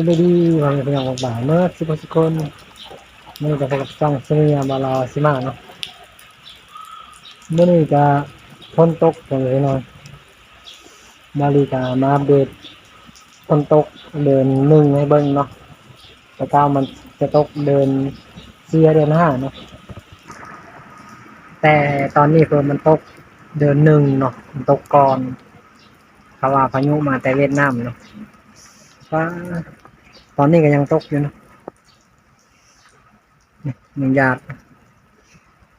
บสวัสดีวันเป็นอย่างบ่ายเมื่อสิบสิคนมื่อจะพบกับช่องเนียบาลาซิมาเนาะเมื่อนี้จะพ้นตกอย่างไรหน่อยมาลีกามาเดตพ้นตกเดินหนึ่งให้เบิ้งเนาะแต่ก้าวมันจะตกเดินเสียเดือนห้าเนาะแต่ตอนนี้เพิ่มมันตกเดือนหนึ่งเนาะมันตกก่อนเพราะว่าพายุมาแต่เวียดนามเนาะว่า อนนี้ก็ยังตกอยู่นะหนึ่งหยาด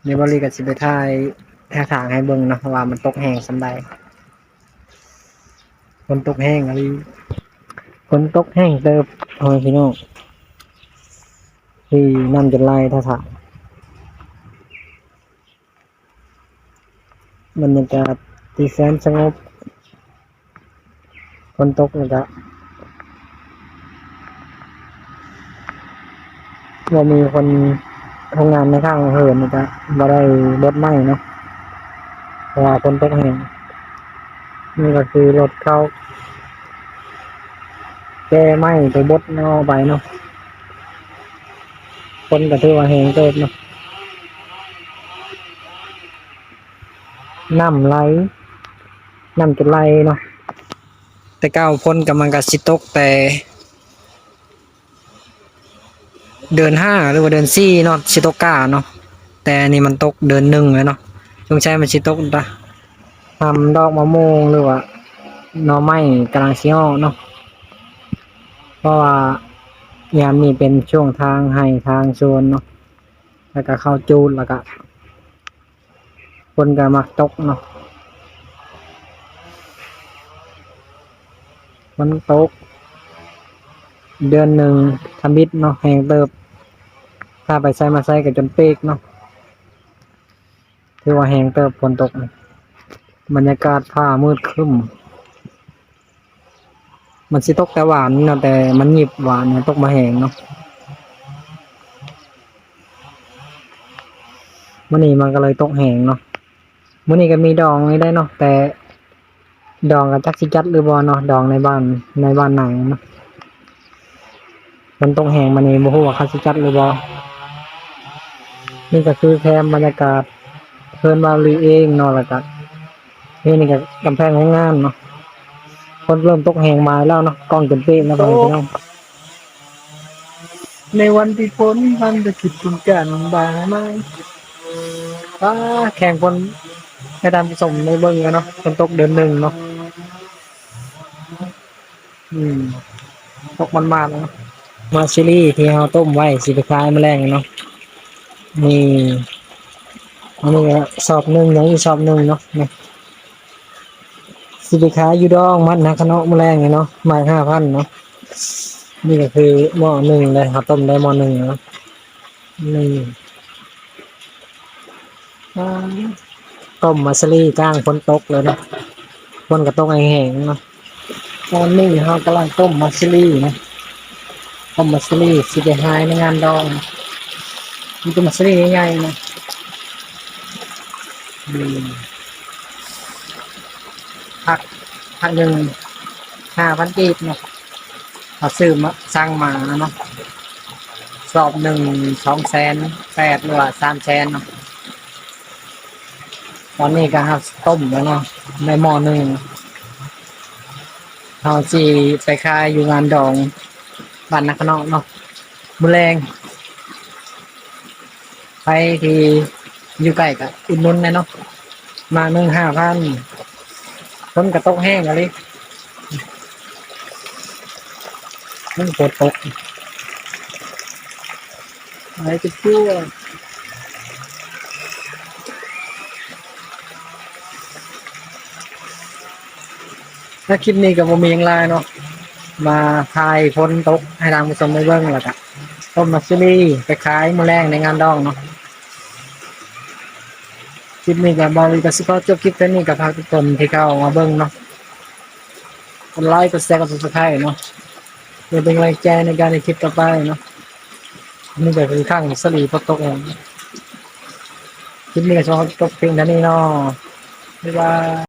ในบริกับสิไปถ่ายแท่ทางให้เบิ่งเนาะว่ามันตกแห้งสันใดฝนตกแห้งอะไรฝนตกแห้งเติบเอาไว้พี่น้องที่น้ำจะไล่ท่าทางบรรยากาศที่แสนสงบฝนตกนะครับ ว่ามีคนทำงานในข้างเหินนะจ๊ะบ่ได้รถไหม้เนาะเพราะว่าคนตกแห่งนี่ก็คือรถเข้าแก้ไหม้ไปบดเนาะไปเนาะคนก็ถือว่าแหงเติบเนาะน้ำไหลน้ำจะไหลเนาะแต่เก้าพ้นกำลังกับสิตกแต่ เดือนห้าหรือว่าเดือนสี่เนาะชิโตกาเนาะแต่นี่มันตกเดือนหนึ่งเลยเนาะช่วงใช้มันชิตกะทำดอกมะม่วงหรือว่าหน่อไม้กำลังเชี่ยวเนาะเพราะว่ายามนี้เป็นช่วงทางให้ทางโซนเนาะแล้วก็เข้าจูดแล้วก็คนก็มักตกเนาะมันตก เดือนหนึ่งทำบิดเนาะแหงเติบ ถ้าไปใส่มาใส่กับจนเปีกเนาะถือว่าแหงเติบฝนตก บรรยากาศผ้ามืดครึ้ม มันสิตกแต่หวานเนาะแต่มันหยิบหวานเนี่ยตกมาแหงเนาะมื่อนี้มันก็เลยตกแหงเนาะมื่อนี้ก็มีดองไม่ได้เนาะแต่ ดองกับจักสิจัดหรือบอเนาะดองในบ้านในบ้านไหนเนาะมันต้องแหงมานี่บ่ฮู้ว่าเขาสิจัดหรือบ่ นี่ก็คือแคมบรรยากาศเพิ่นวาลีเองเนาะแล้วก็นี่นี่ก็กำแพงของงานเนาะคนเริ่มตกแหงมาแล้วเนาะกล้องจนเป๊ะแล้วพ่อแม่พี่น้องในวันที่ฝนมันจะคิดถึงกันบางไหมอ่าแข่งคนให้ตามสมในเบิ่งกันเนาะคนตกเดือนหนึ่งเนาะอืมตกมันมากเนาะมาชิลี่ที่เราต้มไว้สีไปคล้ายแมลงเนาะ นี่อันนี้ก็สอบหนึ่งย่างอีกสอบหนึ่งเนาะนี่สีไปคล้ายอยูดองมันนะขนมแมลงเนาะไม้ห้าพันเนาะนี่ก็คือหม้อหนึ่งเลยครับต้มได้หม้อหนึ่งเนาะนี่ต้มมาชิลี่กลางฝนตกเลยเนาะฝนก็ตกแห้งเนาะตอนนี้เรากำลังต้มมาชิลี่นะคอมมัสลี่สิเดหายในงานดอง มีตัวมัสลี่ง่ายๆนะอืมผักผักหนึ่งห้าพันกีบเนาะเอาซื้อมาสร้างมาเนาะสอบหนึ่งสองแสนแปดหรือว่าสามแสนเนาะตอนนี้ก็ครับต้มแล้วเนาะในหม้อหนึ่งเอาจีไปขายอยู่งานดองบ้านนักขนองเนาะบุแรง ไปที่อยู่ใกล้กับอุดหนุนแน่เนาะมาหนึ่งห้าพันต้นกระตกแห้งอะไรมันฝนตกอะไรจะชั่วถ้าคลิปนี้กับโมมียงไลายเนาะมาทายฝนตกให้ทางผู้ชมได้เบิ่งแล้วก็ต้มมัสซิลี่ไปขายมื้อแรงในงานดองเนาะ คลิปนี้กับบอลีกับสิก็จบคลิปแค่นี้กับพากทุกคนที่เข้ามาเบิ้งเนาะกดไลค์กดแชร์กดติดตามเนาะเพื่อเป็นแรงใจในการในคลิปต่อไปเนาะนี่ก็คือข้างสลีพอตกเองคลิปนี้ก็ชอบจบเพียงเท่านี้เนาะบ๊ายบาย